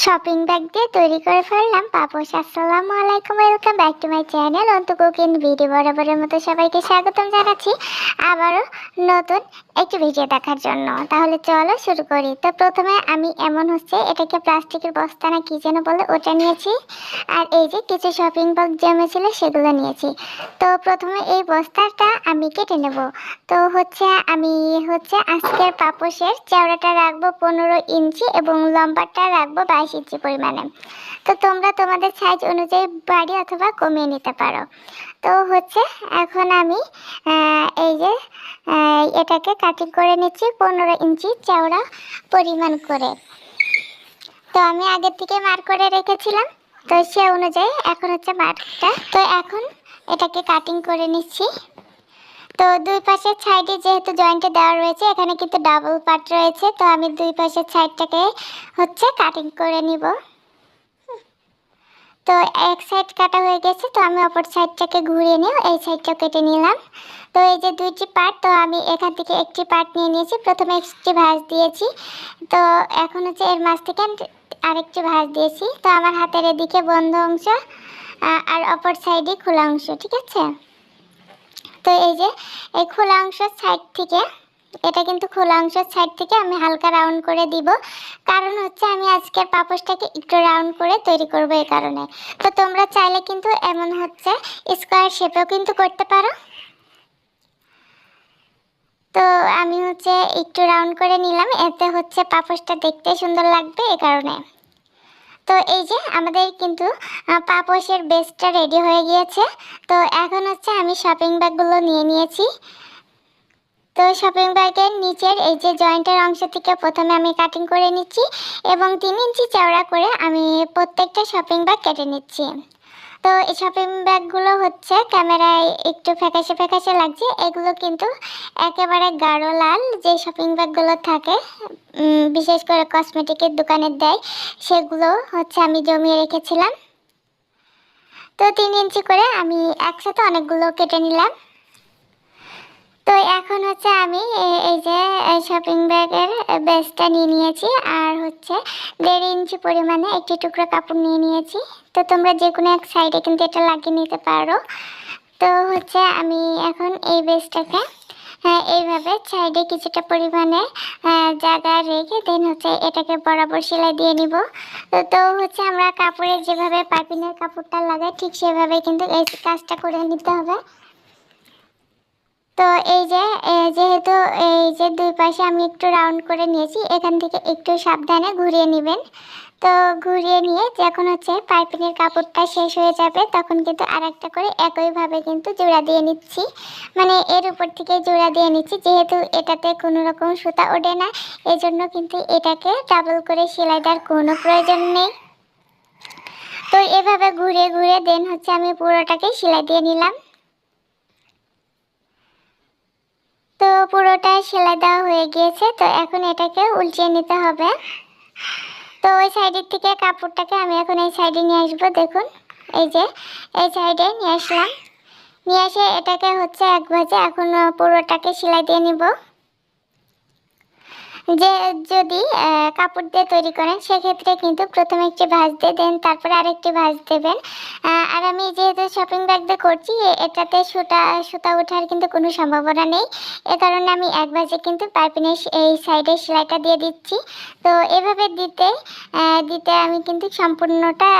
Shopping bag দিয়ে তৈরি করে ফেললাম। পাপোশ আসসালামু আলাইকুম welcome back to my channel Antu cooking video বরাবরের মতো সবাইকে স্বাগতম জানাচ্ছি আবারও নতুন একটি ভিডিও দেখার জন্য। তাহলে চলো শুরু করি। তো প্রথমে আমি এমন হচ্ছে, এটাকে প্লাস্টিকের বস্তা না কি যেন বলে, ওটা নিয়েছি। আর এই যে কিছু শপিং ব্যাগ জমেছিল সেগুলো নিয়েছি। তো প্রথমে এই বস্তাটা আমি কেটে নেব। তো হচ্ছে, আমি হচ্ছে আজকের পাপোশের চওড়াটা রাখব পনেরো ইঞ্চি এবং লম্বাটা রাখব বাইশ ইঞ্চি পরিমাণে। তো তোমরা তোমাদের সাইজ অনুযায়ী বাড়ি অথবা কমিয়ে নিতে পারো। তো হচ্ছে এখন আমি এই যে এটাকে কাটিং করে নিচ্ছি পনেরো ইঞ্চি চওড়া পরিমাণ করে। তো আমি আগের থেকে মার করে রেখেছিলাম। তো সে অনুযায়ী এখন হচ্ছে মার্কটা তো এখন এটাকে কাটিং করে নিচ্ছি। তো দুই পাশের সাইডে যেহেতু জয়েন্টে দেওয়া রয়েছে, এখানে কিন্তু ডাবল পার্ট রয়েছে, তো আমি দুই পাশের সাইডটাকে হচ্ছে কাটিং করে নিব। তো এক সাইড কাটা হয়ে গেছে, তো আমি অপর সাইডটাকে ঘুরিয়ে নিয়ে এই সাইডটা কেটে নিলাম। তো এই যে দুইটি পার্ট তো আমি এখান থেকে একটি পার্ট নিয়ে নিয়েছি, প্রথমে একটি ভাঁজ দিয়েছি। তো এখন হচ্ছে এর মাছ থেকে আরেকটি ভাঁজ দিয়েছি। তো আমার হাতের এদিকে বন্ধ অংশ আর অপর সাইডে খোলা অংশ, ঠিক আছে? তো এই যে, এই খোলা অংশের সাইড থেকে, এটা কিন্তু খোলা অংশের সাইড থেকে আমি হালকা রাউন্ড করে দিব। কারণ হচ্ছে আমি আজকের পাপোশটাকে একটু রাউন্ড করে তৈরি করব এই কারণে। তো তোমরা চাইলে কিন্তু এমন হচ্ছে স্কোয়ার শেপেও কিন্তু করতে পারো। তো আমি হচ্ছে একটু রাউন্ড করে নিলাম, এতে হচ্ছে পাপোশটা দেখতে সুন্দর লাগবে এই কারণে। তো এই যে আমাদের কিন্তু পাপোশের বেসটা রেডি হয়ে গিয়েছে। তো এখন হচ্ছে আমি শপিং ব্যাগগুলো নিয়ে নিয়েছি। তো শপিং ব্যাগের নিচের এই যে জয়েন্টের অংশ থেকে প্রথমে আমি কাটিং করে নিচ্ছি এবং তিন ইঞ্চি চওড়া করে আমি প্রত্যেকটা শপিং ব্যাগ কেটে নিচ্ছি। তো এই শপিং ব্যাগগুলো হচ্ছে ক্যামেরায় একটু ফ্যাকাশে ফ্যাকাশে লাগছে, এগুলো কিন্তু একেবারে গাঢ় লাল যে শপিং ব্যাগগুলো থাকে বিশেষ করে কসমেটিকের দোকানে দেয়, সেগুলো হচ্ছে আমি জমিয়ে রেখেছিলাম। তো তিন ইঞ্চি করে আমি একসাথে অনেকগুলো কেটে নিলাম। তো এখন হচ্ছে আমি এই যে শপিং ব্যাগের বেসটা নিয়ে নিয়েছি। আর হচ্ছে দেড় ইঞ্চি পরিমাণে একটি টুকরো কাপড় নিয়ে নিয়েছি। তো তোমরা যে কোনো এক সাইডে কিন্তু এটা লাগিয়ে নিতে পারো। তো হচ্ছে আমি এখন এই বেসটাকে এইভাবে সাইডে কিছুটা পরিমাণে জায়গা রেখে দেন হচ্ছে এটাকে বরাবর সেলাই দিয়ে নিব। তো তো হচ্ছে আমরা কাপড়ে যেভাবে পাইপিনের কাপড়টা লাগাই, ঠিক সেভাবে কিন্তু এই কাজটা করে নিতে হবে। তো এই যে যেহেতু এই যে দুই পাশে আমি একটু রাউন্ড করে নিয়েছি, এখান থেকে একটু সাবধানে ঘুরিয়ে নেবেন। তো ঘুরিয়ে নিয়ে যখন হচ্ছে পাইপিনের কাপড়টা শেষ হয়ে যাবে, তখন কিন্তু আর একটা করে একইভাবে কিন্তু জোড়া দিয়ে নিচ্ছি। মানে এর উপর থেকে জোড়া দিয়ে নিচ্ছি, যেহেতু এটাতে কোনো রকম সুতা ওঠে না এই জন্য কিন্তু এটাকে ডাবল করে সেলাই দেওয়ার কোনো প্রয়োজন নেই। তো এভাবে ঘুরে ঘুরে দেন হচ্ছে আমি পুরোটাকে সেলাই দিয়ে নিলাম। তো পুরোটাই সেলাই দেওয়া হয়ে গিয়েছে, তো এখন এটাকে উল্টিয়ে নিতে হবে। তো ওই সাইডের থেকে কাপড়টাকে আমি এখন এই সাইডে নিয়ে আসব, দেখুন। এই যে, এই সাইডে নিয়ে আসলাম। নিয়ে এসে এটাকে হচ্ছে এক ভাজে এখন পুরোটাকে সেলাই দিয়ে নিব। যে যদি কাপড় দিয়ে তৈরি করেন, সেক্ষেত্রে কিন্তু প্রথমে একটি ভাঁজ দিয়ে দেন, তারপরে আরেকটি ভাঁজ দেবেন। আর আমি যেহেতু শপিং ব্যাগ দিয়ে করছি এটাতে সুতা সুতা ওঠার কিন্তু কোনো সম্ভাবনা নেই। এ কারণে আমি এক ভাজে কিন্তু পাইপিনের এই সাইডে সেলাইটা দিয়ে দিচ্ছি। তো এভাবে দিতে দিতে আমি কিন্তু সম্পূর্ণটা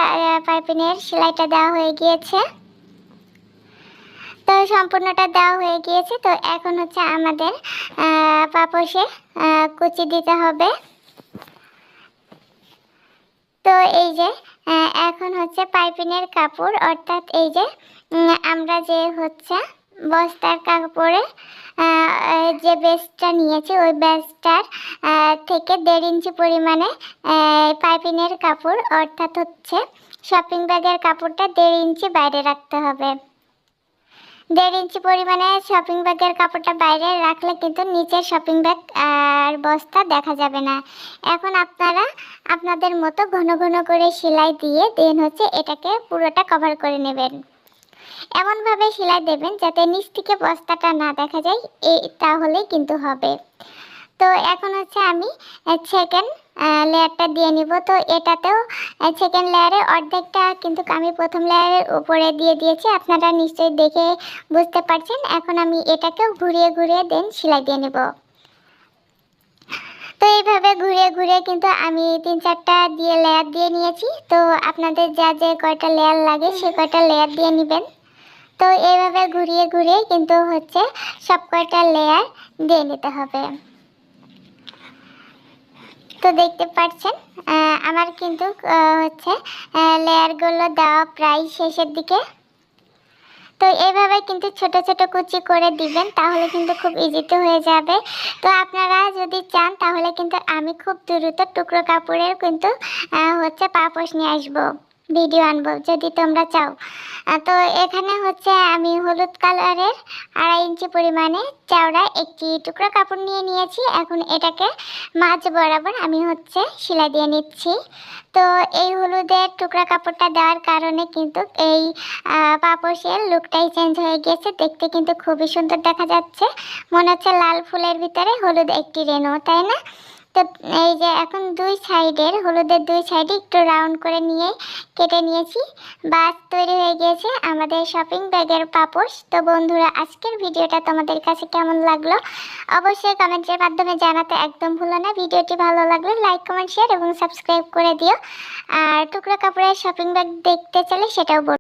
পাইপিনের সেলাইটা দেওয়া হয়ে গিয়েছে। সম্পূর্ণটা দেওয়া হয়ে গিয়েছে। তো এখন হচ্ছে আমাদের আহ, কুচি দিতে হবে। তো এই যে এখন হচ্ছে পাইপিনের কাপড় অর্থাৎ এই যে আমরা যে হচ্ছে বস্তার কাপড়ে যে বেসটা নিয়েছি ওই বেসটার থেকে দেড় ইঞ্চি পরিমাণে পাইপিনের কাপড় অর্থাৎ হচ্ছে শপিং ব্যাগের কাপড়টা দেড় ইঞ্চি বাইরে রাখতে হবে। দেড় ইঞ্চি পরিমাণে শপিং ব্যাগের কাপড়টা বাইরে রাখলে কিন্তু নিচের শপিং ব্যাগ আর বস্তা দেখা যাবে না। এখন আপনারা আপনাদের মতো ঘন ঘন করে সেলাই দিয়ে দেন হচ্ছে এটাকে পুরোটা কভার করে নেবেন। এমনভাবে সেলাই দেবেন যাতে নিচ থেকে বস্তাটা না দেখা যায় এই তাহলেই কিন্তু হবে। তো এখন হচ্ছে আমি সেকেন্ড লেয়ারটা দিয়ে নিব। তো এটাতেও সেকেন্ড লেয়ারে অর্ধেকটা কিন্তু আমি প্রথম লেয়ারের উপরে দিয়ে দিয়েছি। আপনারা নিশ্চয়ই দেখে বুঝতে পারছেন। এখন আমি এটাকেও ঘুরিয়ে ঘুরিয়ে দেন, সেলাই দিয়ে নেব। তো এইভাবে ঘুরে ঘুরে কিন্তু আমি তিন চারটা দিয়ে লেয়ার দিয়ে নিয়েছি। তো আপনাদের যা যে কয়টা লেয়ার লাগে, সে কয়টা লেয়ার দিয়ে নেবেন। তো এইভাবে ঘুরিয়ে ঘুরিয়ে কিন্তু হচ্ছে সব কয়টা লেয়ার দিয়ে নিতে হবে। তো দেখতে পাচ্ছেন আমার কিন্তু হচ্ছে লেয়ারগুলো দেওয়া প্রায় শেষের দিকে। তো এইভাবে কিন্তু ছোট ছোট কুচি করে দিবেন, তাহলে কিন্তু খুব ইজিতে হয়ে যাবে। তো আপনারা যদি চান, তাহলে কিন্তু আমি খুব দ্রুত টুকরো কাপড়ের কিন্তু হচ্ছে পাপোশ নিয়ে আসব। ভিডিও আনব যদি তোমরা চাও। তো এখানে হচ্ছে আমি হলুদ কালারের আড়াই ইঞ্চি পরিমাণে চওড়া একটি টুকরো কাপড় নিয়ে নিয়েছি। এখন এটাকে মাঝ বরাবর আমি হচ্ছে সেলাই দিয়ে নিচ্ছি। তো এই হলুদের টুকরা কাপড়টা দেওয়ার কারণে কিন্তু এই আহ, পাপোশের লুকটাই চেঞ্জ হয়ে গিয়েছে। দেখতে কিন্তু খুবই সুন্দর দেখা যাচ্ছে। মনে হচ্ছে লাল ফুলের ভিতরে হলুদ একটি রেণু তাই না? তো এই যে এখন দুই সাইডের, হলুদের দুই সাইডে একটু রাউন্ড করে নিয়ে কেটে নিয়েছি। বাস তৈরি হয়ে গিয়েছে আমাদের শপিং ব্যাগের পাপোশ। তো বন্ধুরা, আজকের ভিডিওটা তোমাদের কাছে কেমন লাগল? অবশ্যই কমেন্টের মাধ্যমে জানাতে একদম ভুলো না। ভিডিওটি ভালো লাগলে লাইক কমেন্ট শেয়ার এবং সাবস্ক্রাইব করে দিও। আর টুকরো কাপড়ের শপিং ব্যাগ দেখতে চাইলে সেটাও